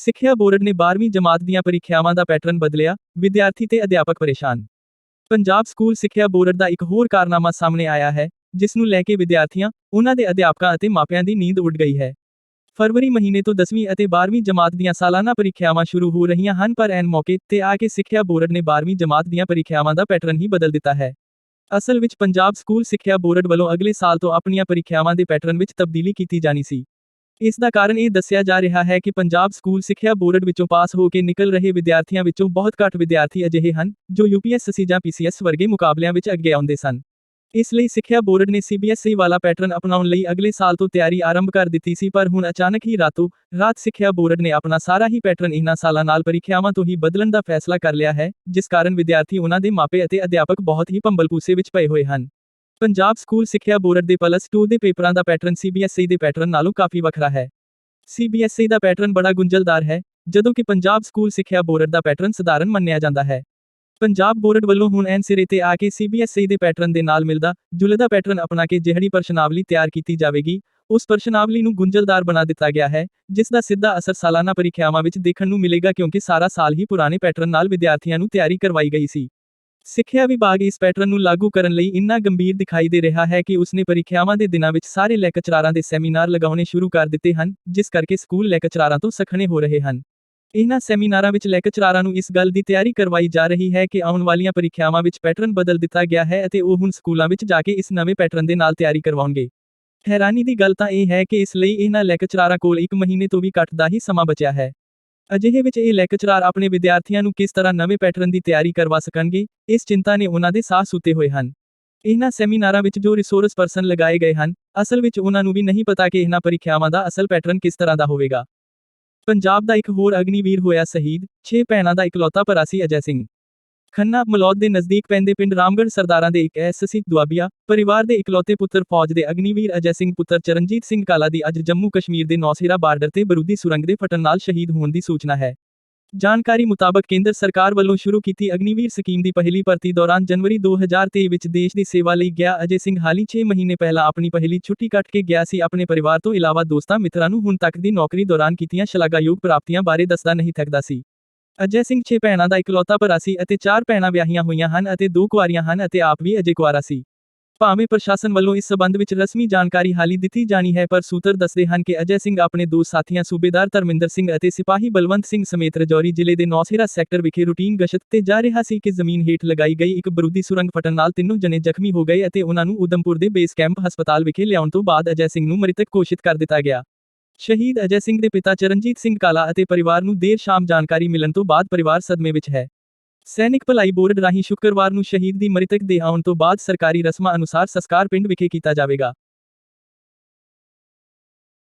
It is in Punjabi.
ਸਿੱਖਿਆ ਬੋਰਡ ਨੇ 12ਵੀਂ ਜਮਾਤ ਦੀਆਂ ਪ੍ਰੀਖਿਆਵਾਂ ਦਾ ਪੈਟਰਨ ਬਦਲਿਆ। ਵਿਦਿਆਰਥੀ ਤੇ ਅਧਿਆਪਕ ਪਰੇਸ਼ਾਨ। ਪੰਜਾਬ ਸਕੂਲ ਸਿੱਖਿਆ ਬੋਰਡ ਦਾ ਇੱਕ ਹੋਰ ਕਾਰਨਾਮਾ ਸਾਹਮਣੇ ਆਇਆ ਹੈ, ਜਿਸ ਨੂੰ ਲੈ ਕੇ ਵਿਦਿਆਰਥੀਆਂ, ਉਹਨਾਂ ਦੇ ਅਧਿਆਪਕਾਂ ਅਤੇ ਮਾਪਿਆਂ ਦੀ ਨੀਂਦ ਉੱਡ ਗਈ ਹੈ। ਫਰਵਰੀ ਮਹੀਨੇ ਤੋਂ 10ਵੀਂ ਅਤੇ 12ਵੀਂ ਜਮਾਤ ਦੀਆਂ ਸਾਲਾਨਾ ਪ੍ਰੀਖਿਆਵਾਂ ਸ਼ੁਰੂ ਹੋ ਰਹੀਆਂ ਹਨ, ਪਰ ਐਨ ਮੌਕੇ ਤੇ ਆ ਕੇ ਸਿੱਖਿਆ ਬੋਰਡ ਨੇ 12ਵੀਂ ਜਮਾਤ ਦੀਆਂ ਪ੍ਰੀਖਿਆਵਾਂ ਦਾ ਪੈਟਰਨ ਹੀ ਬਦਲ ਦਿੱਤਾ ਹੈ। ਅਸਲ ਵਿੱਚ ਪੰਜਾਬ ਸਕੂਲ ਸਿੱਖਿਆ ਬੋਰਡ ਵੱਲੋਂ ਅਗਲੇ ਸਾਲ ਤੋਂ ਆਪਣੀਆਂ ਪ੍ਰੀਖਿਆਵਾਂ ਦੇ ਪੈਟਰਨ ਵਿੱਚ ਤਬਦੀਲੀ ਕੀਤੀ ਜਾਣੀ ਸੀ। ਇਸ ਦਾ ਕਾਰਨ ਇਹ ਦੱਸਿਆ ਜਾ ਰਿਹਾ ਹੈ ਕਿ ਪੰਜਾਬ ਸਕੂਲ ਸਿੱਖਿਆ ਬੋਰਡ ਵਿੱਚੋਂ ਪਾਸ ਹੋ ਕੇ ਨਿਕਲ ਰਹੇ ਵਿਦਿਆਰਥੀਆਂ ਵਿੱਚੋਂ ਬਹੁਤ ਘੱਟ ਵਿਦਿਆਰਥੀ ਅਜਿਹੇ ਹਨ, ਜੋ ਯੂਪੀਐਸਸੀ ਜਾਂ ਪੀਸੀਐਸ ਵਰਗੇ ਮੁਕਾਬਲਿਆਂ ਵਿੱਚ ਅੱਗੇ ਆਉਂਦੇ ਸਨ। ਇਸ ਲਈ ਸਿੱਖਿਆ ਬੋਰਡ ਨੇ ਸੀਬੀਐਸਈ ਵਾਲਾ ਪੈਟਰਨ ਅਪਣਾਉਣ ਲਈ ਅਗਲੇ ਸਾਲ ਤੋਂ ਤਿਆਰੀ ਆਰੰਭ ਕਰ ਦਿੱਤੀ ਸੀ, ਪਰ ਹੁਣ ਅਚਾਨਕ ਹੀ ਰਾਤੋਂ ਰਾਤ ਸਿੱਖਿਆ ਬੋਰਡ ਨੇ ਆਪਣਾ ਸਾਰਾ ਹੀ ਪੈਟਰਨ ਇਹਨਾਂ ਸਾਲਾਂ ਨਾਲ ਪ੍ਰੀਖਿਆਵਾਂ ਤੋਂ ਹੀ ਬਦਲਣ ਦਾ ਫੈਸਲਾ ਕਰ ਲਿਆ ਹੈ, ਜਿਸ ਕਾਰਨ ਵਿਦਿਆਰਥੀ ਉਹਨਾਂ ਦੇ ਮਾਪੇ ਅਤੇ ਅਧਿਆਪਕ ਬਹੁਤ ਹੀ ਭੰਬਲਪੂਸੇ ਵਿੱਚ ਪਏ ਹੋਏ ਹਨ। ਪੰਜਾਬ ਸਕੂਲ ਸਿੱਖਿਆ ਬੋਰਡ ਦੇ ਪਲੱਸ 2 ਦੇ ਪੇਪਰਾਂ ਦਾ ਪੈਟਰਨ ਸੀਬੀਐਸਈ ਦੇ ਪੈਟਰਨ ਨਾਲੋਂ ਕਾਫੀ ਵੱਖਰਾ ਹੈ। ਸੀਬੀਐਸਈ ਦਾ ਪੈਟਰਨ ਬੜਾ ਗੁੰਝਲਦਾਰ ਹੈ, ਜਦੋਂ ਕਿ ਪੰਜਾਬ ਸਕੂਲ ਸਿੱਖਿਆ ਬੋਰਡ ਦਾ ਪੈਟਰਨ ਸਧਾਰਨ ਮੰਨਿਆ ਜਾਂਦਾ ਹੈ। ਪੰਜਾਬ ਬੋਰਡ ਵੱਲੋਂ ਹੁਣ ਐਨ ਸਿਰੇ ਤੇ ਆ ਕੇ ਸੀਬੀਐਸਈ ਦੇ ਪੈਟਰਨ ਦੇ ਨਾਲ ਮਿਲਦਾ ਜੁਲਦਾ ਪੈਟਰਨ ਅਪਣਾ ਕੇ ਜਿਹੜੀ ਪ੍ਰਸ਼ਨਾਵਲੀ ਤਿਆਰ ਕੀਤੀ ਜਾਵੇਗੀ, ਉਸ ਪ੍ਰਸ਼ਨਾਵਲੀ ਨੂੰ ਗੁੰਝਲਦਾਰ ਬਣਾ ਦਿੱਤਾ ਗਿਆ ਹੈ, ਜਿਸ ਦਾ ਸਿੱਧਾ ਅਸਰ ਸਾਲਾਨਾ ਪ੍ਰੀਖਿਆਵਾਂ ਵਿੱਚ ਦੇਖਣ ਨੂੰ ਮਿਲੇਗਾ ਕਿਉਂਕਿ ਸਾਰਾ ਸਾਲ ਹੀ ਪੁਰਾਣੇ ਪੈਟਰਨ ਨਾਲ ਵਿਦਿਆਰਥੀਆਂ ਨੂੰ ਤਿਆਰੀ ਕਰਵਾਈ ਗਈ ਸੀ। ਸਿੱਖਿਆ ਵਿਭਾਗ ਇਸ ਪੈਟਰਨ ਨੂੰ ਲਾਗੂ ਕਰਨ ਲਈ ਇੰਨਾ ਗੰਭੀਰ ਦਿਖਾਈ ਦੇ ਰਿਹਾ ਹੈ ਕਿ ਉਸਨੇ ਪ੍ਰੀਖਿਆਵਾਂ ਦੇ ਦਿਨਾਂ ਵਿੱਚ ਸਾਰੇ ਲੈਕਚਰਾਰਾਂ ਦੇ ਸੈਮੀਨਾਰ ਲਗਾਉਣੇ ਸ਼ੁਰੂ ਕਰ ਦਿੱਤੇ ਹਨ, ਜਿਸ ਕਰਕੇ ਸਕੂਲ ਲੈਕਚਰਾਰਾਂ ਤੋਂ ਸਖਣੇ ਹੋ ਰਹੇ ਹਨ। ਇਹਨਾਂ ਸੈਮੀਨਾਰਾਂ ਵਿੱਚ ਲੈਕਚਰਾਰਾਂ ਨੂੰ ਇਸ ਗੱਲ ਦੀ ਤਿਆਰੀ ਕਰਵਾਈ ਜਾ ਰਹੀ ਹੈ ਕਿ ਆਉਣ ਵਾਲੀਆਂ ਪ੍ਰੀਖਿਆਵਾਂ ਵਿੱਚ ਪੈਟਰਨ ਬਦਲ ਦਿੱਤਾ ਗਿਆ ਹੈ ਅਤੇ ਉਹ ਹੁਣ ਸਕੂਲਾਂ ਵਿੱਚ ਜਾ ਕੇ ਇਸ ਨਵੇਂ ਪੈਟਰਨ ਦੇ ਨਾਲ ਤਿਆਰੀ ਕਰਵਾਉਣਗੇ। ਹੈਰਾਨੀ ਦੀ ਗੱਲ ਤਾਂ ਇਹ ਹੈ ਕਿ ਇਸ ਲਈ ਇਹਨਾਂ ਲੈਕਚਰਾਰਾਂ ਕੋਲ ਇੱਕ ਮਹੀਨੇ ਤੋਂ ਵੀ ਘੱਟ ਦਾ ਹੀ ਸਮਾਂ ਬਚਿਆ ਹੈ। ਅਜਿਹੇ ਵਿੱਚ ਇਹ ਲੈਕਚਰਾਰ ਆਪਣੇ ਵਿਦਿਆਰਥੀਆਂ ਨੂੰ ਕਿਸ ਤਰ੍ਹਾਂ ਨਵੇਂ ਪੈਟਰਨ ਦੀ ਤਿਆਰੀ ਕਰਵਾ ਸਕਣਗੇ, ਇਸ ਚਿੰਤਾ ਨੇ ਉਹਨਾਂ ਦੇ ਸਾਹ ਸੁੱਤੇ ਹੋਏ ਹਨ। ਇਹਨਾਂ ਸੈਮੀਨਾਰਾਂ ਵਿੱਚ ਜੋ ਰਿਸੋਰਸ ਪਰਸਨ ਲਗਾਏ ਗਏ ਹਨ, ਅਸਲ ਵਿੱਚ ਉਹਨਾਂ ਨੂੰ ਵੀ ਨਹੀਂ ਪਤਾ ਕਿ ਇਹਨਾਂ ਪ੍ਰੀਖਿਆਵਾਂ ਦਾ ਅਸਲ ਪੈਟਰਨ ਕਿਸ ਤਰ੍ਹਾਂ ਦਾ ਹੋਵੇਗਾ। ਪੰਜਾਬ ਦਾ ਇੱਕ ਹੋਰ ਅਗਨੀਵੀਰ ਹੋਇਆ ਸ਼ਹੀਦ 6 ਭੈਣਾਂ ਦਾ ਇਕਲੌਤਾ ਭਰਾ ਸੀ ਅਜੈ ਸਿੰਘ। ਖੰਨਾ ਮਲੌਦ ਦੇ ਨਜ਼ਦੀਕ ਪੈਂਦੇ ਪਿੰਡ ਰਾਮਗੜ੍ਹ ਸਰਦਾਰਾਂ ਦੇ ਇੱਕ ਐਸਸੀ ਦੁਆਬੀਆ ਪਰਿਵਾਰ ਦੇ ਇਕਲੌਤੇ ਪੁੱਤਰ ਫੌਜ ਦੇ ਅਗਨੀਵੀਰ ਅਜੈ ਸਿੰਘ, ਪੁੱਤਰ ਚਰਨਜੀਤ ਸਿੰਘ ਕਾਲਾ ਦੀ ਅੱਜ ਜੰਮੂ ਕਸ਼ਮੀਰ ਦੇ ਨੌਸੇਰਾ ਬਾਰਡਰ ਤੇ ਬਰੂਦੀ ਸੁਰੰਗ ਦੇ ਫਟਣ ਨਾਲ ਸ਼ਹੀਦ ਹੋਣ ਦੀ ਸੂਚਨਾ ਹੈ। ਜਾਣਕਾਰੀ ਮੁਤਾਬਕ ਕੇਂਦਰ ਸਰਕਾਰ ਵੱਲੋਂ ਸ਼ੁਰੂ ਕੀਤੀ ਅਗਨੀਵੀਰ ਸਕੀਮ ਦੀ ਪਹਿਲੀ ਭਰਤੀ ਦੌਰਾਨ ਜਨਵਰੀ 2023 ਵਿੱਚ ਦੇਸ਼ ਦੀ ਸੇਵਾ ਲਈ ਗਿਆ ਅਜੇ ਸਿੰਘ ਹਾਲੀ 6 ਮਹੀਨੇ ਪਹਿਲਾਂ ਆਪਣੀ ਪਹਿਲੀ ਛੁੱਟੀ ਕੱਟ ਕੇ ਗਿਆ ਸੀ। ਆਪਣੇ ਪਰਿਵਾਰ ਤੋਂ ਇਲਾਵਾ ਦੋਸਤਾਂ ਮਿੱਤਰਾਂ ਨੂੰ ਹੁਣ ਤੱਕ ਦੀ ਨੌਕਰੀ ਦੌਰਾਨ ਕੀਤੀਆਂ ਸ਼ਲਾਘਾਯੋਗ ਪ੍ਰਾਪਤੀਆਂ ਬਾਰੇ ਦੱਸਦਾ ਨਹੀਂ ਥੱਕਦਾ ਸੀ। ਅਜੈ ਸਿੰਘ 6 ਭੈਣਾਂ ਦਾ ਇਕਲੌਤਾ ਭਰਾ ਸੀ ਅਤੇ 4 ਭੈਣਾਂ ਵਿਆਹੀਆਂ ਹੋਈਆਂ ਹਨ ਅਤੇ 2 ਕੁਆਰੀਆਂ ਹਨ ਅਤੇ ਆਪ ਵੀ ਅਜੇ ਕੁਆਰਾ ਸੀ। ਭਾਵੇਂ ਪ੍ਰਸ਼ਾਸਨ ਵੱਲੋਂ ਇਸ ਸਬੰਧ ਵਿੱਚ ਰਸਮੀ ਜਾਣਕਾਰੀ ਹਾਲੀ ਦਿੱਤੀ ਜਾਣੀ ਹੈ, ਪਰ ਸੂਤਰ ਦੱਸਦੇ ਹਨ ਕਿ ਅਜੇ ਸਿੰਘ ਆਪਣੇ ਦੋ ਸਾਥੀਆਂ ਸੂਬੇਦਾਰ ਧਰਮਿੰਦਰ ਸਿੰਘ ਅਤੇ ਸਿਪਾਹੀ ਬਲਵੰਤ ਸਿੰਘ ਸਮੇਤ ਰਜੌਰੀ ਜ਼ਿਲ੍ਹੇ ਦੇ ਨੌਸੇਰਾ ਸੈਕਟਰ ਵਿਖੇ ਰੂਟੀਨ ਗਸ਼ਤ ਤੇ ਜਾ ਰਿਹਾ ਸੀ ਕਿ ਜ਼ਮੀਨ ਹੇਠ ਲਗਾਈ ਗਈ ਇੱਕ ਬਰੂਦੀ ਸੁਰੰਗ ਫਟਣ ਨਾਲ ਤਿੰਨੋਂ ਜਣੇ ਜ਼ਖਮੀ ਹੋ ਗਏ ਅਤੇ ਉਹਨਾਂ ਨੂੰ ਉਦਮਪੁਰ ਦੇ ਬੇਸ ਕੈਂਪ ਹਸਪਤਾਲ ਵਿਖੇ ਲਿਆਉਣ ਤੋਂ ਬਾਅਦ ਅਜੈ ਸਿੰਘ ਨੂੰ ਮ੍ਰਿਤਕ ਘੋਸ਼ਿਤ ਕਰ ਦਿੱਤਾ ਗਿਆ। ਸ਼ਹੀਦ ਅਜੈ ਸਿੰਘ ਦੇ ਪਿਤਾ ਚਰਨਜੀਤ ਸਿੰਘ ਕਾਲਾ ਅਤੇ ਪਰਿਵਾਰ ਨੂੰ ਦੇਰ ਸ਼ਾਮ ਜਾਣਕਾਰੀ ਮਿਲਣ ਤੋਂ ਬਾਅਦ ਪਰਿਵਾਰ ਸਦਮੇ ਵਿੱਚ ਹੈ। ਸੈਨਿਕ ਭਲਾਈ ਬੋਰਡ ਰਾਹੀਂ ਸ਼ੁੱਕਰਵਾਰ ਨੂੰ ਸ਼ਹੀਦ ਦੀ ਮ੍ਰਿਤਕ ਦੇ ਆਉਣ ਤੋਂ ਬਾਅਦ ਸਰਕਾਰੀ ਰਸਮਾਂ ਅਨੁਸਾਰ ਸੰਸਕਾਰ ਪਿੰਡ ਵਿਖੇ ਕੀਤਾ ਜਾਵੇਗਾ।